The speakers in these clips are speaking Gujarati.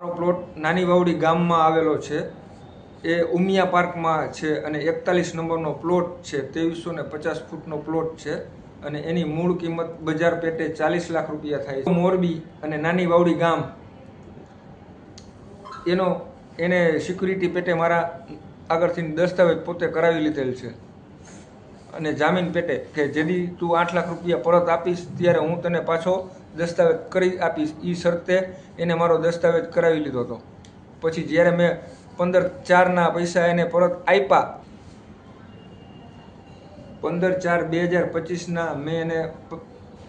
મારો પ્લોટ નાની વાવડી ગામમાં આવેલો છે. એ ઉમિયા પાર્કમાં છે અને એકતાલીસ નંબરનો પ્લોટ છે. ત્રેવીસો ને પચાસ ફૂટનો પ્લોટ છે અને એની મૂળ કિંમત બજાર પેટે ચાલીસ લાખ રૂપિયા થાય છે. મોરબી અને નાની વાવડી ગામ. એનો, એને સિક્યુરિટી પેટે મારા આગળથી દસ્તાવેજ પોતે કરાવી લીધેલ છે. અને જામીન પેટે કે જેથી તું આઠ લાખ રૂપિયા પરત આપીશ, ત્યારે હું તને પાછો દસ્તાવેજ કરી આપીશ. એ શરતે એને મારો દસ્તાવેજ કરાવી લીધો હતો. પછી જ્યારે મેં પંદર ચારના પૈસા એને પરત આપ્યા, પંદર ચાર બે હજાર પચીસના મેં એને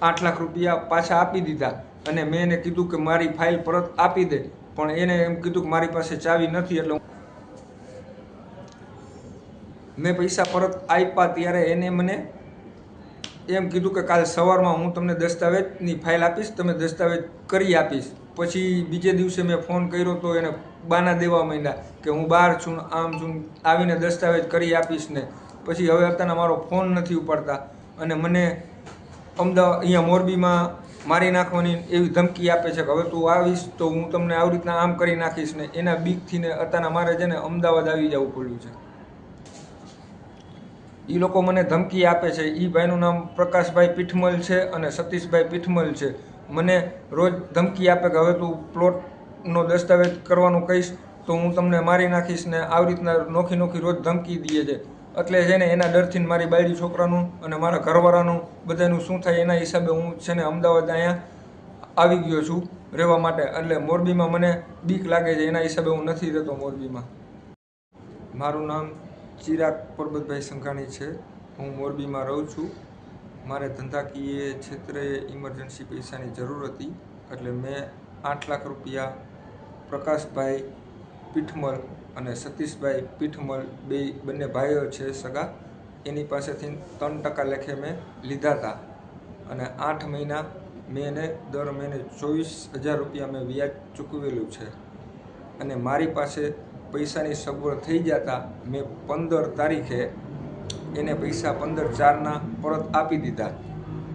આઠ લાખ રૂપિયા પાછા આપી દીધા. અને મેં એને કીધું કે મારી ફાઇલ પરત આપી દે. પણ એને એમ કીધું કે મારી પાસે ચાવી નથી, એટલે મેં પૈસા પરત આપ્યા ત્યારે એને મને એમ કીધું કે કાલ સવારમાં હું તમને દસ્તાવેજની ફાઇલ આપીશ, તમે દસ્તાવેજ કરી આપીશ. પછી બીજે દિવસે મેં ફોન કર્યો તો એને બાના દેવા માંડ્યા કે હું બહાર છું, આમ છું, આવીને દસ્તાવેજ કરી આપીશ ને. પછી હવે અત્યારના મારો ફોન નથી ઉપાડતા અને મને અમદાવાદ અહીંયા મોરબીમાં મારી નાખવાની એવી ધમકી આપે છે કે હવે તું આવીશ તો હું તમને આવી રીતના આમ કરી નાખીશ ને. એના બીકથી ને અત્યારના મારે છે ને અમદાવાદ આવી જવું પડ્યું છે. એ લોકો મને ધમકી આપે છે. એ ભાઈનું નામ પ્રકાશભાઈ પીઠમલ છે અને સતીશભાઈ પીઠમલ છે. મને રોજ ધમકી આપે કે હવે તું પ્લોટનો દસ્તાવેજ કરવાનું કહીશ તો હું તમને મારી નાખીશ ને આવી રીતના નોખી નોખી રોજ ધમકી દઈએ છે. એટલે છે ને એના ડરથી મારી બાયડી છોકરાનું અને મારા ઘરવાળાનું બધાનું શું થાય એના હિસાબે હું છે ને અમદાવાદ અહીંયા આવી ગયો છું રહેવા માટે. એટલે મોરબીમાં મને બીક લાગે છે. એના હિસાબે હું નથી રહેતો મોરબીમાં. મારું નામ ચિરાગ પરબતભાઈ સંઘાણી છે. હું મોરબીમાં રહું છું. મારે ધંધાકીય ક્ષેત્રે ઇમરજન્સી પૈસાની જરૂર હતી. એટલે મેં આઠ લાખ રૂપિયા પ્રકાશભાઈ પીઠમલ અને સતીશભાઈ પીઠમલ બે બંને ભાઈઓ છે સગા. એની પાસેથી ત્રણ ટકા લેખે મેં લીધા હતા અને આઠ મહિના મેં એને દર મહિને ચોવીસ હજાર રૂપિયા મેં વ્યાજ ચૂકવેલું છે. અને મારી પાસે પૈસાની સગવડ થઈ જતા મેં પંદર તારીખે એને પૈસા પંદર ચારના પરત આપી દીધા.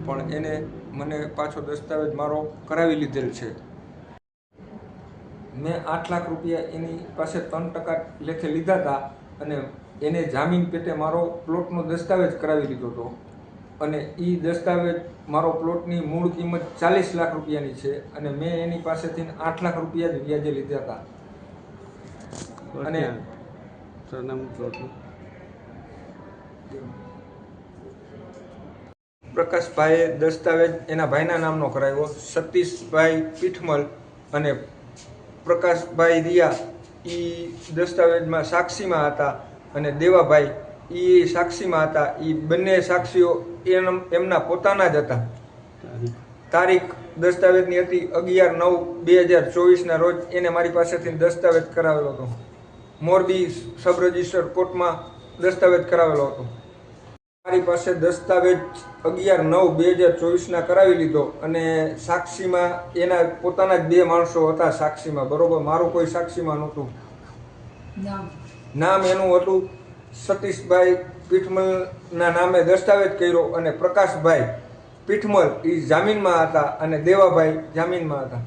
પણ એને મને પાછો દસ્તાવેજ મારો કરાવી લીધેલ છે. મેં આઠ લાખ રૂપિયા એની પાસે ત્રણ ટકા લેખે લીધા હતા અને એને જામીન પેટે મારો પ્લોટનો દસ્તાવેજ કરાવી લીધો હતો. અને એ દસ્તાવેજ મારો પ્લોટની મૂળ કિંમત ચાલીસ લાખ રૂપિયાની છે અને મેં એની પાસેથી આઠ લાખ રૂપિયા જ વ્યાજે લીધા હતા. અને અને સરનામું પ્લોટનું પ્રકાશભાઈએ દસ્તાવેજ એના ભાઈના નામનો કરાવ્યો. સતીશભાઈ પીઠમલ અને પ્રકાશભાઈ રિયા એ દસ્તાવેજમાં સાક્ષીમાં હતા અને દેવાભાઈ એ સાક્ષીમાં હતા. એ બંને સાક્ષીઓ એમના પોતાના જ હતા. તારીખ. તારીખ દસ્તાવેજની હતી અગિયાર નવ બે હજાર ચોવીસના રોજ. એને મારી પાસેથી દસ્તાવેજ કરાવેલો હતો. મોરબી સબ રજિસ્ટર કોર્ટમાં દસ્તાવેજ કરાવેલો હતો. મારી પાસે દસ્તાવેજ અગિયાર નવ બે હજાર ચોવીસના કરાવી લીધો અને સાક્ષીમાં એના પોતાના જ બે માણસો હતા સાક્ષીમાં. બરોબર? મારું કોઈ સાક્ષીમાં નહોતું. નામ? એનું હતું સતીશભાઈ પીઠમલના નામે દસ્તાવેજ કર્યો અને પ્રકાશભાઈ પીઠમલ એ જામીનમાં હતા અને દેવાભાઈ જામીનમાં હતા.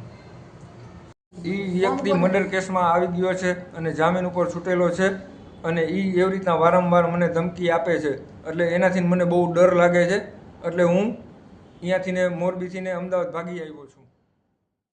એ વ્યક્તિ મર્ડર કેસમાં આવી ગયો છે અને જામીન ઉપર છૂટેલો છે અને એ એવી રીતના વારંવાર મને ધમકી આપે છે. એટલે એનાથી મને બહુ ડર લાગે છે. એટલે હું અહીંયાથી ને મોરબીથી ને અમદાવાદ ભાગી આવ્યો છું.